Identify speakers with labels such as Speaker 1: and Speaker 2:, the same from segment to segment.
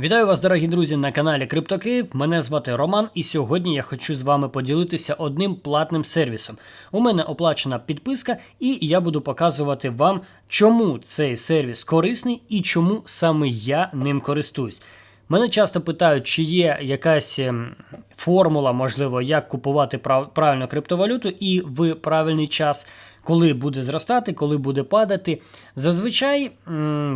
Speaker 1: Вітаю вас, дорогі друзі, на каналі CryptoKiv. Мене звати Роман, і сьогодні я хочу з вами поділитися одним платним сервісом. У мене оплачена підписка, і я буду показувати вам, чому цей сервіс корисний і чому саме я ним користуюсь. Мене часто питають, чи є якась ем, формула, можливо, як купувати прав- правильно криптовалюту і в правильний час, коли буде зростати, коли буде падати. Зазвичай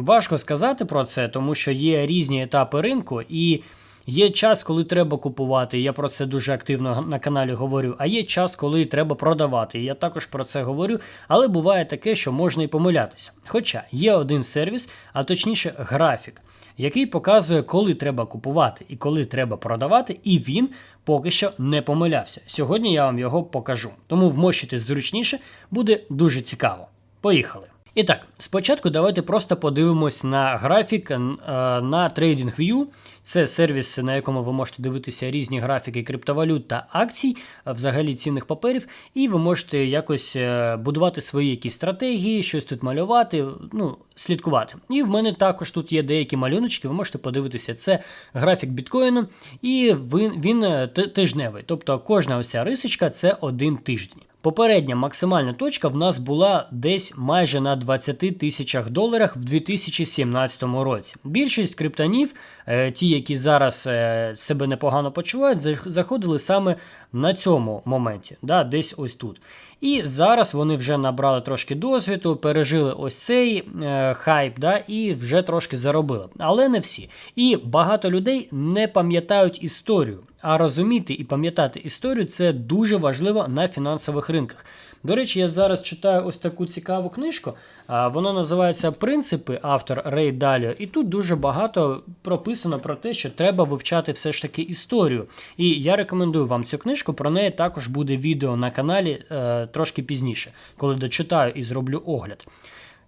Speaker 1: важко сказати про це, тому що є різні етапи ринку і. Є час, коли треба купувати. Я про це дуже активно на каналі говорю. А є час, коли треба продавати. Я також про це говорю. Але буває таке, що можна і помилятися. Хоча є один сервіс, а точніше графік, який показує, коли треба купувати і коли треба продавати, і він поки що не помилявся. Сьогодні я вам його покажу. Тому вмощитись зручніше буде дуже цікаво. Поїхали! І так, спочатку давайте просто подивимось на графік е, на TradingView. Це сервіс, на якому ви можете дивитися різні графіки криптовалют та акцій, е, взагалі цінних паперів, і ви можете якось е, будувати свої якісь стратегії, щось тут малювати, ну, слідкувати. І в мене також тут є деякі малюночки, ви можете подивитися. Це графік біткоїну, і він, він тижневий. Тобто кожна ось ця рисочка це один тиждень. Попередня максимальна точка в нас була десь майже на 20 тисячах доларах в 2017 році. Більшість криптонів, е, ті, які зараз е, себе непогано почувають, заходили саме на цьому моменті, да, десь ось тут. І зараз вони вже набрали трошки досвіду, пережили ось цей е, хайп, да, і вже трошки заробили. Але не всі. І багато людей не пам'ятають історію. А розуміти і пам'ятати історію це дуже важливо на фінансових ринках. До речі, я зараз читаю ось таку цікаву книжку. Вона називається Принципи, автор Рей Даліо. І тут дуже багато прописано про те, що треба вивчати все ж таки історію. І я рекомендую вам цю книжку. Про неї також буде відео на каналі е, трошки пізніше, коли дочитаю і зроблю огляд.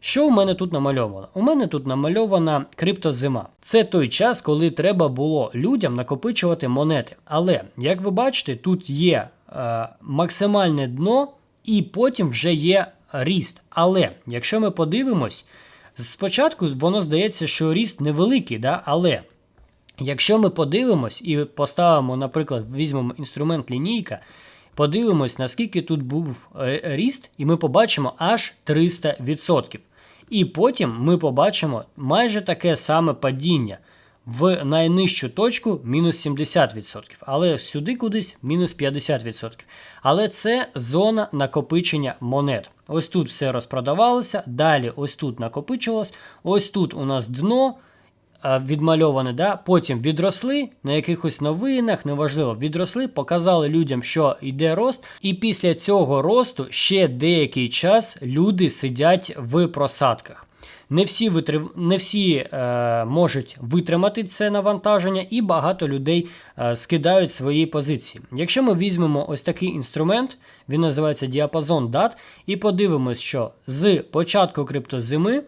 Speaker 1: Що у мене тут намальовано? У мене тут намальована криптозима. Це той час, коли треба було людям накопичувати монети. Але, як ви бачите, тут є е, максимальне дно, і потім вже є ріст. Але якщо ми подивимось, спочатку воно здається, що ріст невеликий, да? але Якщо ми подивимось і поставимо, наприклад, візьмемо інструмент лінійка, подивимось, наскільки тут був е, ріст, і ми побачимо аж 300%. І потім ми побачимо майже таке саме падіння в найнижчу точку мінус 70%, але сюди кудись мінус 50%. Але це зона накопичення монет. Ось тут все розпродавалося, далі ось тут накопичилось, ось тут у нас дно відмальоване, да? потім відросли на якихось новинах, неважливо, відросли, показали людям, що йде рост, і після цього росту ще деякий час люди сидять в просадках. Не всі, витрив... не всі е, можуть витримати це навантаження, і багато людей е, скидають свої позиції. Якщо ми візьмемо ось такий інструмент, він називається діапазон дат, і подивимось, що з початку криптозими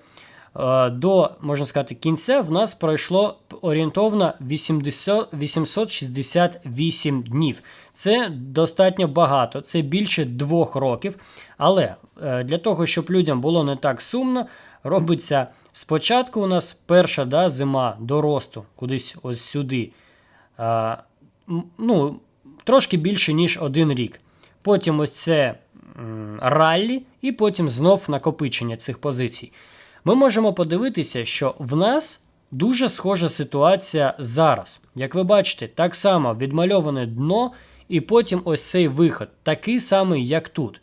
Speaker 1: до, можна сказати, кінця в нас пройшло орієнтовно 80, 868 днів. Це достатньо багато, це більше двох років. Але е, для того, щоб людям було не так сумно, робиться спочатку у нас перша да, зима до росту, кудись ось сюди. Е, м, ну, трошки більше, ніж один рік. Потім ось це раллі, і потім знов накопичення цих позицій. Ми можемо подивитися, що в нас дуже схожа ситуація зараз. Як ви бачите, так само відмальоване дно, і потім ось цей виход, такий самий, як тут.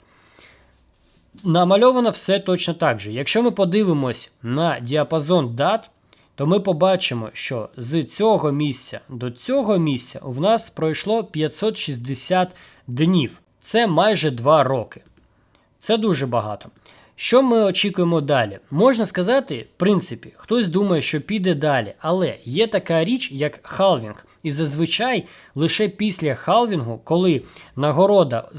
Speaker 1: Намальовано все точно так же. Якщо ми подивимось на діапазон дат, то ми побачимо, що з цього місця до цього місця у нас пройшло 560 днів. Це майже 2 роки. Це дуже багато. Що ми очікуємо далі? Можна сказати, в принципі, хтось думає, що піде далі, але є така річ, як халвінг. І зазвичай лише після халвінгу, коли нагорода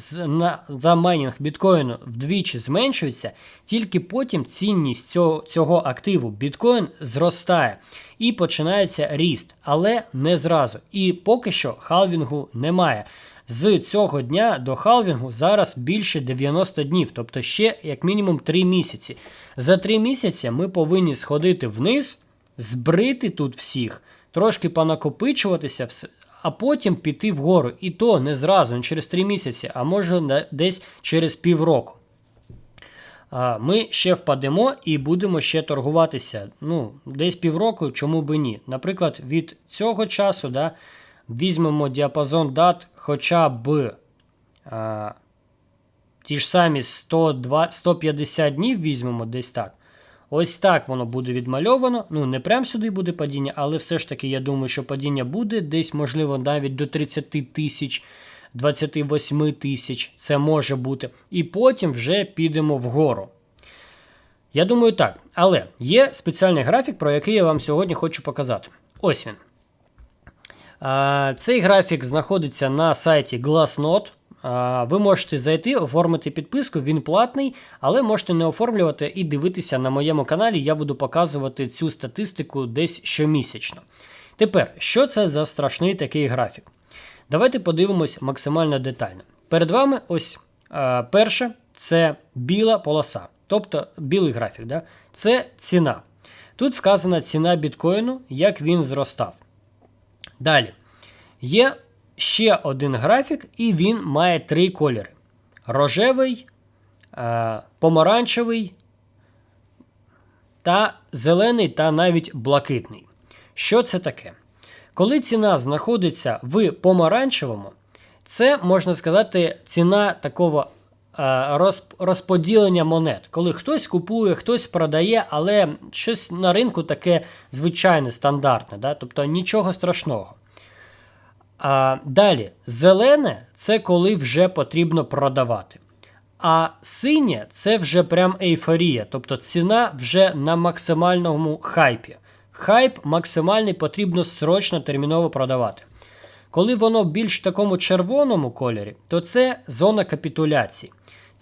Speaker 1: за майнінг біткоїну вдвічі зменшується, тільки потім цінність цього, цього активу біткоін зростає і починається ріст, але не зразу. І поки що халвінгу немає. З цього дня до халвінгу зараз більше 90 днів, тобто ще як мінімум 3 місяці. За 3 місяці ми повинні сходити вниз, збрити тут всіх, трошки понакопичуватися, а потім піти вгору. І то не зразу, не через 3 місяці, а може десь через півроку. Ми ще впадемо і будемо ще торгуватися. Ну, десь півроку, чому би ні. Наприклад, від цього часу да, візьмемо діапазон дат хоча б а, ті ж самі 102, 150 днів візьмемо десь так. Ось так воно буде відмальовано. Ну, не прямо сюди буде падіння, але все ж таки, я думаю, що падіння буде десь, можливо, навіть до 30 тисяч, 28 тисяч. Це може бути. І потім вже підемо вгору. Я думаю, так. Але є спеціальний графік, про який я вам сьогодні хочу показати. Ось він. Цей графік знаходиться на сайті Glassnode. Ви можете зайти, оформити підписку, він платний, але можете не оформлювати і дивитися на моєму каналі. Я буду показувати цю статистику десь щомісячно. Тепер, що це за страшний такий графік? Давайте подивимось максимально детально. Перед вами ось перше це біла полоса, тобто білий графік. Да? Це ціна. Тут вказана ціна біткоїну, як він зростав. Далі. Є ще один графік, і він має три кольори: рожевий, е, помаранчевий та зелений, та навіть блакитний. Що це таке? Коли ціна знаходиться в помаранчевому, це можна сказати ціна такого розподілення монет. Коли хтось купує, хтось продає, але щось на ринку таке звичайне, стандартне, да? тобто нічого страшного. А далі, зелене це коли вже потрібно продавати. А синє це вже прям ейфорія, тобто ціна вже на максимальному хайпі. Хайп максимальний потрібно срочно терміново продавати. Коли воно більш в такому червоному кольорі, то це зона капітуляції.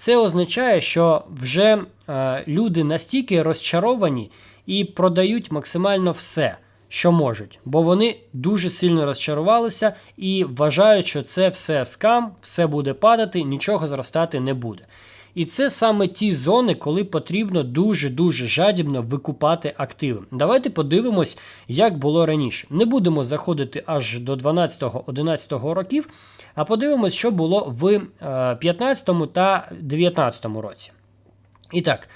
Speaker 1: Це означає, що вже е, люди настільки розчаровані і продають максимально все, що можуть, бо вони дуже сильно розчарувалися і вважають, що це все скам, все буде падати, нічого зростати не буде. І це саме ті зони, коли потрібно дуже-дуже жадібно викупати активи. Давайте подивимось, як було раніше. Не будемо заходити аж до 12-11 років, а подивимось, що було в 15 та 19 році. І так,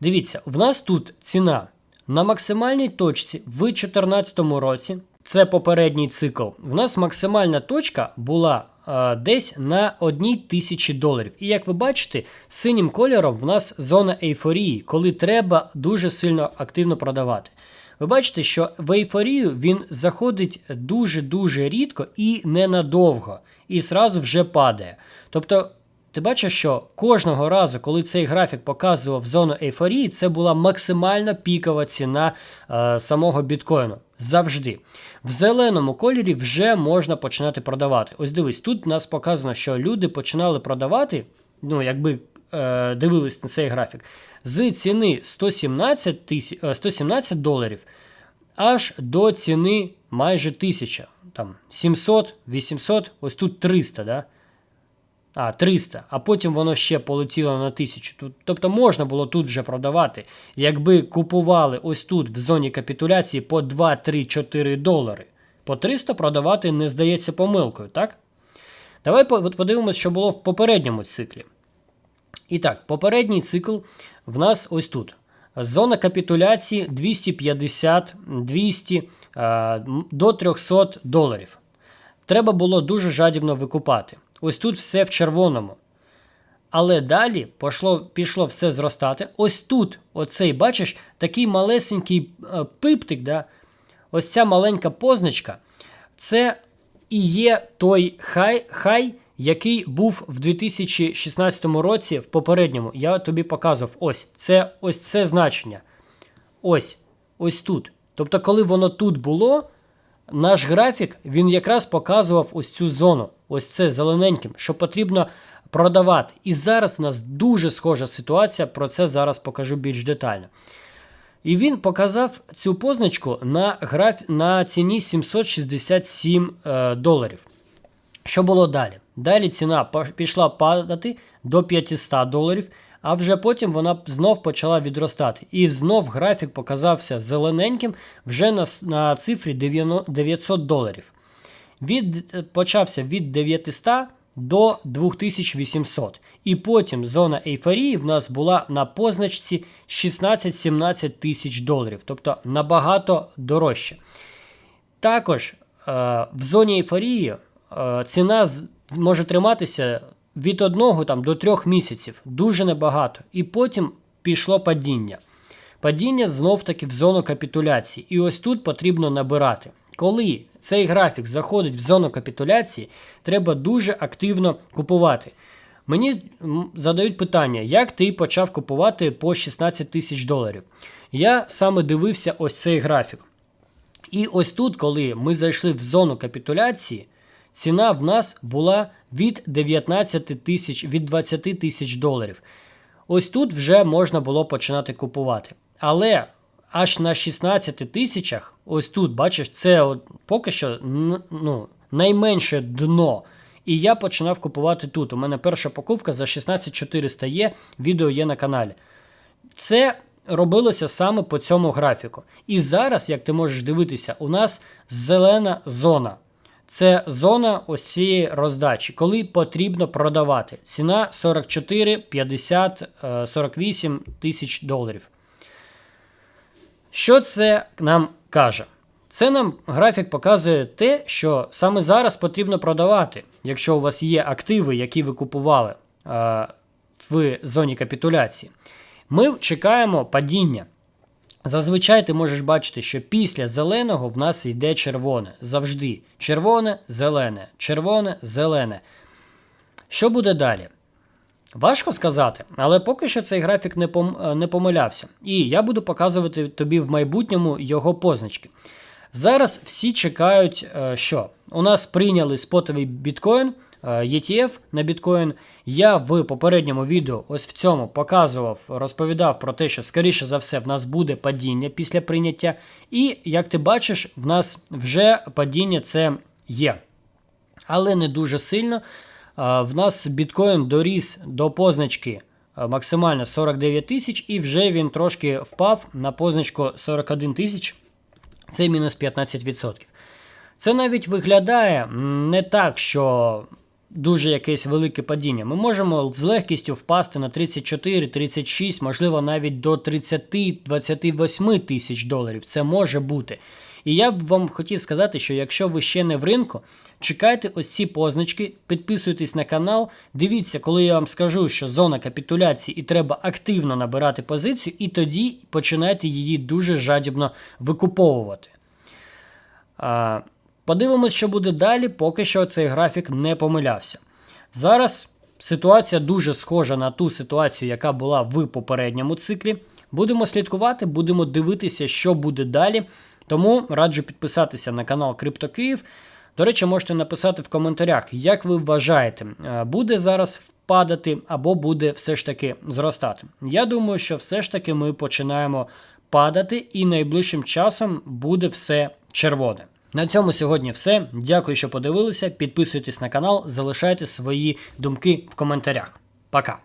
Speaker 1: дивіться, в нас тут ціна на максимальній точці в 2014 році. Це попередній цикл. В нас максимальна точка була е, десь на 1 тисячі доларів. І як ви бачите, синім кольором в нас зона ейфорії, коли треба дуже сильно активно продавати. Ви бачите, що в ейфорію він заходить дуже-дуже рідко і ненадовго, і зразу вже падає. Тобто, ти бачиш, що кожного разу, коли цей графік показував зону ейфорії, це була максимально пікова ціна е, самого біткоїну. Завжди. В зеленому кольорі вже можна починати продавати. Ось дивись, тут нас показано, що люди починали продавати, ну, якби е, дивились на цей графік, з ціни 117, тисяч, е, 117 доларів аж до ціни майже 1000. Там 700, 800, ось тут 300, да? А, 300, а потім воно ще полетіло на 1000. Тобто можна було тут вже продавати, якби купували ось тут в зоні капітуляції по 2, 3, 4 долари. По 300 продавати не здається помилкою, так? Давай по- подивимось, що було в попередньому циклі. І так, попередній цикл в нас ось тут. Зона капітуляції 250, 200 е, до 300 доларів. Треба було дуже жадібно викупати. Ось тут все в червоному. Але далі пішло, пішло все зростати. Ось тут, оцей, бачиш, такий малесенький е, пиптик, да? ось ця маленька позначка, це і є той хай, хай, який був в 2016 році в попередньому. Я тобі показував. Ось це ось це значення. Ось, ось тут. Тобто, коли воно тут було, наш графік він якраз показував ось цю зону, ось це зелененьким, що потрібно продавати. І зараз у нас дуже схожа ситуація, про це зараз покажу більш детально. І він показав цю позначку на граф... на ціні 767 е, доларів. Що було далі? Далі ціна пішла падати до 500 доларів, а вже потім вона знов почала відростати. І знов графік показався зелененьким вже на, на цифрі 900 доларів. Від, е, почався від 900 до 2800. І потім зона ейфорії в нас була на позначці 16-17 тисяч доларів, тобто набагато дорожче. Також е, в зоні ейфорії е, ціна може триматися від 1 там, до 3 місяців, дуже небагато. І потім пішло падіння. Падіння знов-таки в зону капітуляції. І ось тут потрібно набирати. Коли цей графік заходить в зону капітуляції, треба дуже активно купувати. Мені задають питання, як ти почав купувати по 16 тисяч доларів. Я саме дивився ось цей графік. І ось тут, коли ми зайшли в зону капітуляції, ціна в нас була від 19 тисяч, від 20 тисяч доларів. Ось тут вже можна було починати купувати. Але аж на 16 тисячах, ось тут, бачиш, це от поки що ну, найменше дно. І я починав купувати тут. У мене перша покупка за 16400 є, відео є на каналі. Це робилося саме по цьому графіку. І зараз, як ти можеш дивитися, у нас зелена зона. Це зона ось цієї роздачі, коли потрібно продавати. Ціна 44, 50, е, 48 тисяч доларів. Що це нам каже? Це нам графік показує те, що саме зараз потрібно продавати, якщо у вас є активи, які ви купували е, в зоні капітуляції. Ми чекаємо падіння. Зазвичай ти можеш бачити, що після зеленого в нас йде червоне. Завжди. Червоне, зелене, червоне, зелене. Що буде далі? Важко сказати, але поки що цей графік не, пом... е, не помилявся. І я буду показувати тобі в майбутньому його позначки. Зараз всі чекають, е, що у нас прийняли спотовий біткоін, ETF на біткоін. Я в попередньому відео, ось в цьому, показував, розповідав про те, що скоріше за все в нас буде падіння після прийняття. І як ти бачиш, в нас вже падіння це є. Але не дуже сильно. В нас біткоін доріс до позначки максимально 49 тисяч, і вже він трошки впав на позначку 41 тисяч. Це мінус 15%. Це навіть виглядає не так, що дуже якесь велике падіння. Ми можемо з легкістю впасти на 34, 36, можливо, навіть до 30-28 тисяч доларів. Це може бути. І я б вам хотів сказати, що якщо ви ще не в ринку, чекайте ось ці позначки, підписуйтесь на канал, дивіться, коли я вам скажу, що зона капітуляції і треба активно набирати позицію, і тоді починайте її дуже жадібно викуповувати. А, Подивимось, що буде далі, поки що цей графік не помилявся. Зараз ситуація дуже схожа на ту ситуацію, яка була в попередньому циклі. Будемо слідкувати, будемо дивитися, що буде далі. Тому раджу підписатися на канал Крипто Київ. До речі, можете написати в коментарях, як ви вважаєте, е, буде зараз впадати або буде все ж таки зростати. Я думаю, що все ж таки ми починаємо падати, і найближчим часом буде все червоне. На цьому сьогодні все. Дякую, що подивилися. Підписуйтесь на канал, залишайте свої думки в коментарях. Пока!